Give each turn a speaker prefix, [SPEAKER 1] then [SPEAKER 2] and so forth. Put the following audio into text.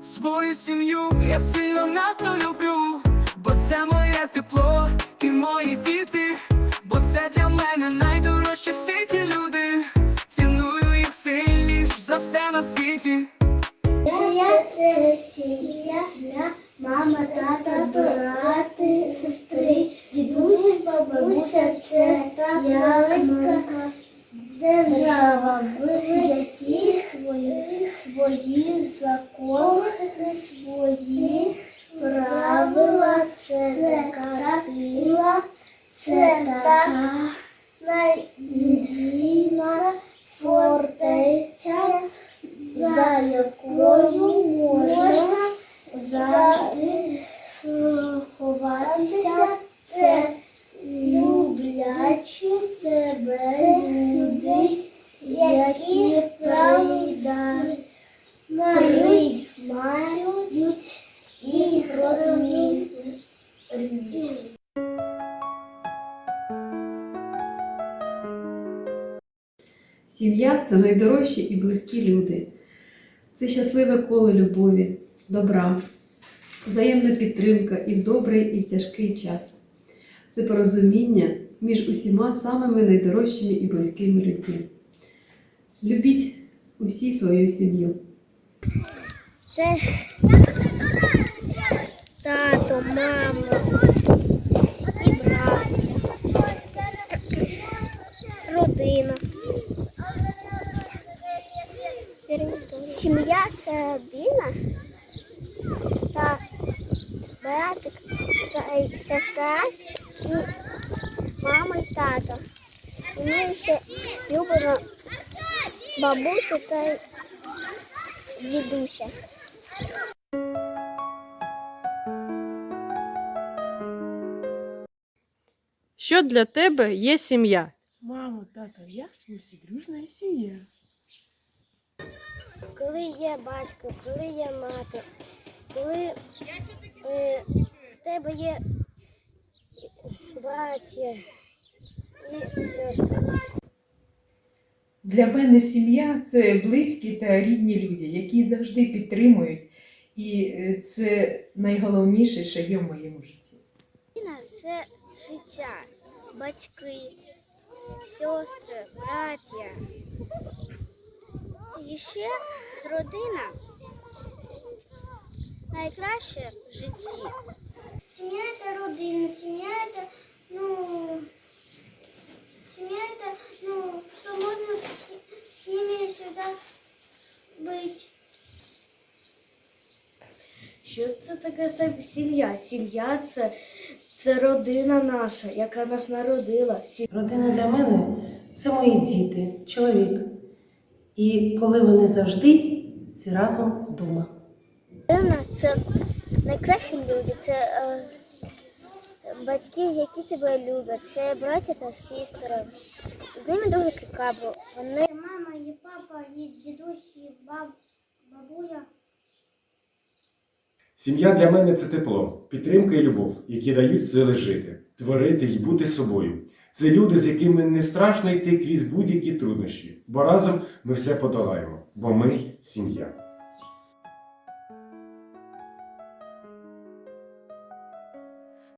[SPEAKER 1] Свою сім'ю я сильно надто люблю, бо це моє тепло і мої діти, бо це для мене найдорожчі в світі люди. Ціную їх сильніш за все на світі.
[SPEAKER 2] Сім'я це сім'я, мама, тата, брати, сестри, дідусь, бабуся, це як мама, держава, в якій свої, закони, свої правила, це така сила, це така надійна фортеця, за якою можна завжди сховатися. Це люблячі себе любить, які прийдуть, мають і розуміють.
[SPEAKER 3] Сім'я це найдорожчі і близькі люди. Це щасливе коло любові, добра, взаємна підтримка і в добрий, і в тяжкий час. Це порозуміння між усіма самими найдорожчими і близькими людьми. Любіть усі свою сім'ю.
[SPEAKER 2] Це тато, мама і браття, родина. Сім'я це родина та братик та сестра і мама і тато. І ми ще любимо бабусю та дідуся.
[SPEAKER 4] Що для тебе є сім'я?
[SPEAKER 5] Мамо, тато, я ми всі дружна сім'я.
[SPEAKER 2] Коли є батько, коли є мати, коли е, в тебе є браття і сестри.
[SPEAKER 6] Для мене сім'я це близькі та рідні люди, які завжди підтримують, і е, це найголовніше, що є в моєму житті.
[SPEAKER 2] Це життя, батьки, сестри, браття. І ще родина найкраще в житті. Сім'я – це родина, сім'я – це, ну,
[SPEAKER 7] Що це таке сім'я? Сім'я це, це родина наша, яка нас народила.
[SPEAKER 5] Родина для мене це мої діти, чоловік. І коли вони завжди всі разом вдома.
[SPEAKER 2] Родина – це найкращі люди, це е, батьки, які тебе люблять, це браття та сестри. З ними дуже цікаво. Вони мама, і папа, і дідусь, і баб,
[SPEAKER 8] Сім'я для мене це тепло, підтримка і любов, які дають сили жити, творити і бути собою. Це люди, з якими не страшно йти крізь будь-які труднощі, бо разом ми все подолаємо, бо ми сім'я.